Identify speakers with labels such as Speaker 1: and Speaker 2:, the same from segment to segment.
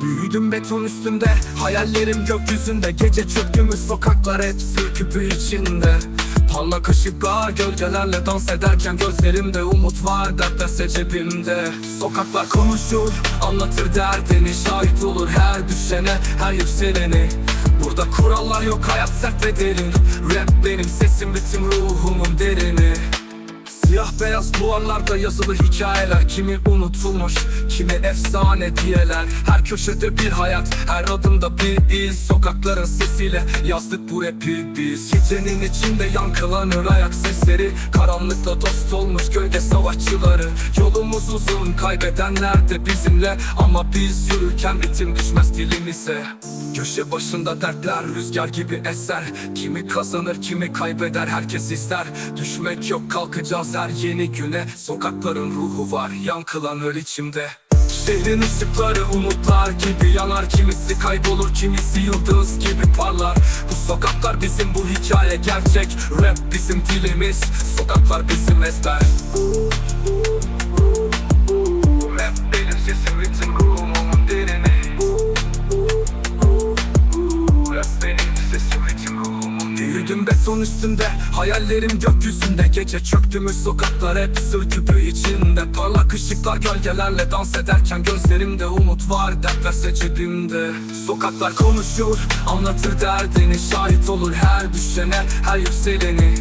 Speaker 1: Büyüdüm beton üstünde Hayallerim gökyüzünde. Gece çöktüğümüz sokaklar hep sır küpü içinde. Parlak ışıklar gölgelerle dans ederken Gözlerimde umut var dertlese cebimde. Sokaklar konuşur anlatır derdini Şahit olur her düşene her yükseleni Burada kurallar yok hayat sert ve derin. Rap benim sesim ritim ruhumun derini Siyah beyaz duvarlarda yazılı hikayeler. Kimi unutulmuş, kimi efsane diyeler. Her köşede bir hayat, her adımda bir iz. Sokakların sesiyle yazdık bu rapi biz. Gecenin içinde yankılanır ayak sesleri. Karanlıkla dost olmuş gölge savaşçıları. Yolumuz uzun, kaybedenler de bizimle. Ama biz yürürken ritim düşmez dilimize. Köşe başında dertler rüzgar gibi eser. Kimi kazanır kimi kaybeder herkes ister. Düşmek yok kalkacağız her yeni güne. Sokakların ruhu var yankılanır içimde. Şehrin ışıkları umutlar gibi yanar. Kimisi kaybolur kimisi yıldız gibi parlar. Bu sokaklar bizim bu hikaye gerçek. Rap bizim dilimiz Sokaklar bizim ezber Büyüdüm beton üstünde Hayallerim gökyüzünde. Gece çöktüğümüz sokaklar hep sır küpü içinde. Parlak ışıklar gölgelerle dans ederken Gözlerimde umut var dertlerse cebimde. Sokaklar konuşur anlatır derdini. Şahit olur her düşene her yükseleni.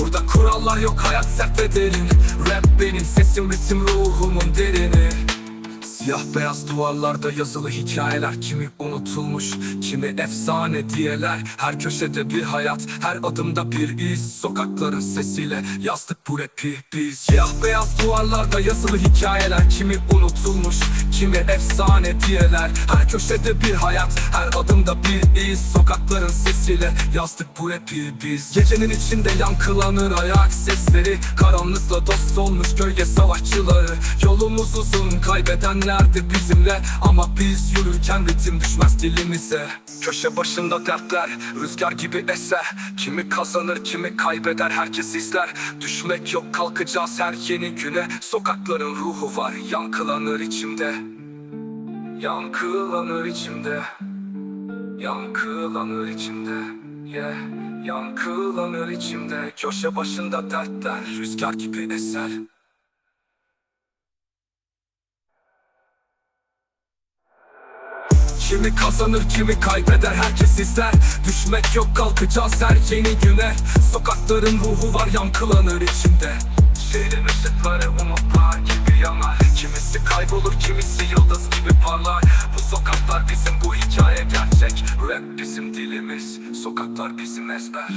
Speaker 1: Burada kurallar yok hayat sert ve derin. Rap benim sesim ritim ruhumun derini Siyah beyaz duvarlarda yazılı hikayeler. Kimi unutulmuş, kimi efsane diyeler. Her köşede bir hayat, her adımda bir iz. Sokakların sesiyle yazdık bu rapi biz. Siyah beyaz duvarlarda yazılı hikayeler. Kimi unutulmuş, kimi efsane diyeler. Her köşede bir hayat, her adımda bir iz. Sokakların sesiyle yazdık bu rapi biz. Gecenin içinde yankılanır ayak sesleri. Karanlıkla dost olmuş gölge savaşçıları. Yolumuz uzun kaybedenler de bizimle Ama biz yürürken ritim düşmez dilimize. Köşe başında dertler rüzgar gibi eser. Kimi kazanır kimi kaybeder herkes izler. Düşmek yok kalkacağız her yeni güne. Sokakların ruhu var yankılanır içimde. Yankılanır içimde. Yankılanır içimde. Yeah. Yankılanır içimde. Köşe başında dertler Rüzgar gibi eser Kimi kazanır kimi kaybeder herkes izler. Düşmek yok kalkacağız her yeni güne. Sokakların ruhu var yankılanır içinde Şehrin ışıkları umutlar gibi yanar. Kimisi kaybolur kimisi yıldız gibi parlar. Bu sokaklar bizim bu hikaye gerçek. Rap bizim dilimiz Sokaklar bizim ezber